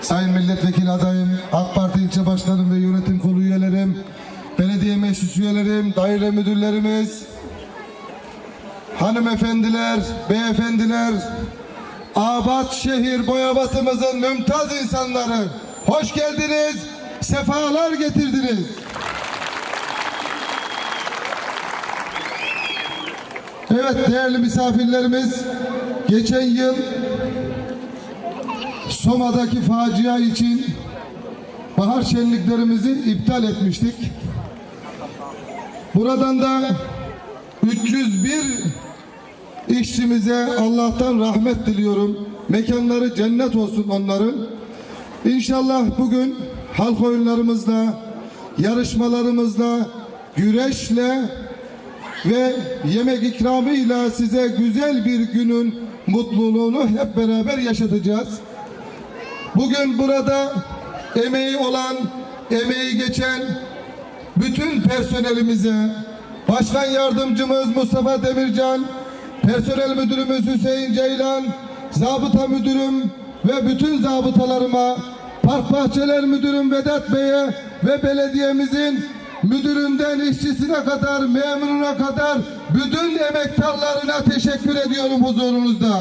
Sayın Milletvekili adayım, AK Parti ilçe başkanım ve yönetim kurulu üyelerim, belediye meclis üyelerim, daire müdürlerimiz, hanımefendiler, beyefendiler, Abat şehir Boyabat'ımızın mümtaz insanları, hoş geldiniz, sefalar getirdiniz. Evet değerli misafirlerimiz, geçen yıl Soma'daki facia için bahar şenliklerimizi iptal etmiştik. Buradan da 301 işçimize Allah'tan rahmet diliyorum. Mekanları cennet olsun onların. İnşallah bugün halk oyunlarımızla, yarışmalarımızla, güreşle ve yemek ikramıyla size güzel bir günün mutluluğunu hep beraber yaşatacağız. Bugün burada emeği olan, emeği geçen bütün personelimize, Başkan Yardımcımız Mustafa Demircan, Personel Müdürümüz Hüseyin Ceylan, Zabıta Müdürüm ve bütün zabıtalarıma, Park Bahçeler Müdürüm Vedat Bey'e ve belediyemizin müdüründen işçisine kadar, memuruna kadar bütün emektarlarına teşekkür ediyorum huzurunuzda.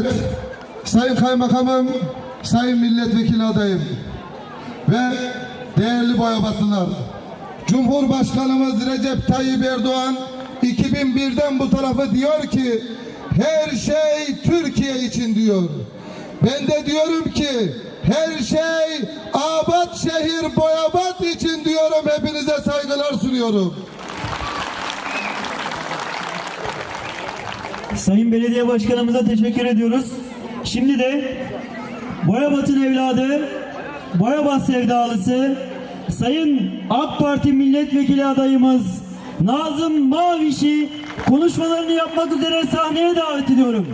Evet, Sayın Kaymakamım, Sayın Milletvekili adayım ve değerli Boyabatlılar. Cumhurbaşkanımız Recep Tayyip Erdoğan 2001'den bu tarafa diyor ki her şey Türkiye için diyor. Ben de diyorum ki her şey Abat şehir Boyabat için diyorum. Hepinize saygılar sunuyorum. Sayın Belediye Başkanımıza teşekkür ediyoruz. Şimdi de Boyabat'ın evladı, Boyabat sevdalısı, Sayın AK Parti milletvekili adayımız Nazım Maviş'i konuşmalarını yapmak üzere sahneye davet ediyorum.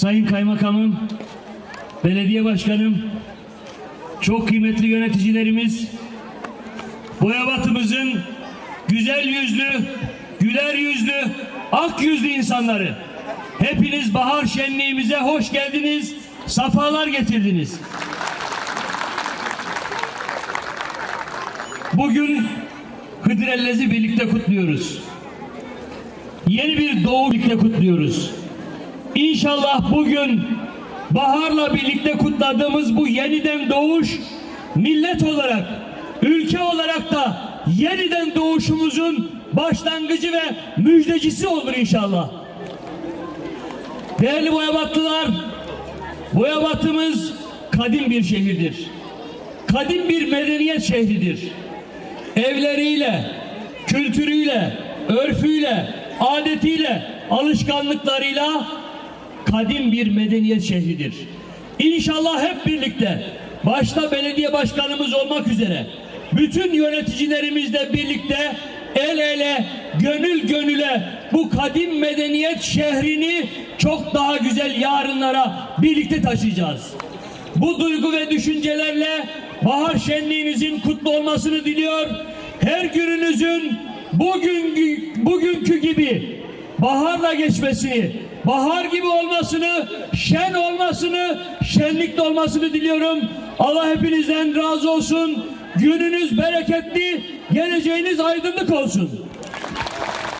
Sayın Kaymakamım, Belediye Başkanım, çok kıymetli yöneticilerimiz, Boyabat'ımızın güzel yüzlü, güler yüzlü, ak yüzlü insanları. Hepiniz bahar şenliğimize hoş geldiniz, safalar getirdiniz. Bugün Hıdrellez'i birlikte kutluyoruz. Yeni bir doğu birlikte kutluyoruz. İnşallah bugün baharla birlikte kutladığımız bu yeniden doğuş millet olarak, ülke olarak da yeniden doğuşumuzun başlangıcı ve müjdecisi olur inşallah. Değerli Boyabatlılar, Boyabatımız kadim bir şehirdir. Kadim bir medeniyet şehridir. Evleriyle, kültürüyle, örfüyle, adetiyle, alışkanlıklarıyla kadim bir medeniyet şehridir. İnşallah hep birlikte başta belediye başkanımız olmak üzere bütün yöneticilerimizle birlikte el ele gönül gönüle bu kadim medeniyet şehrini çok daha güzel yarınlara birlikte taşıyacağız. Bu duygu ve düşüncelerle bahar şenliğinizin kutlu olmasını diliyor. Her gününüzün bugünkü, bugünkü gibi baharla geçmesini, bahar gibi olmasını, şen olmasını, şenlikli olmasını diliyorum. Allah hepinizden razı olsun. Gününüz bereketli, geleceğiniz aydınlık olsun.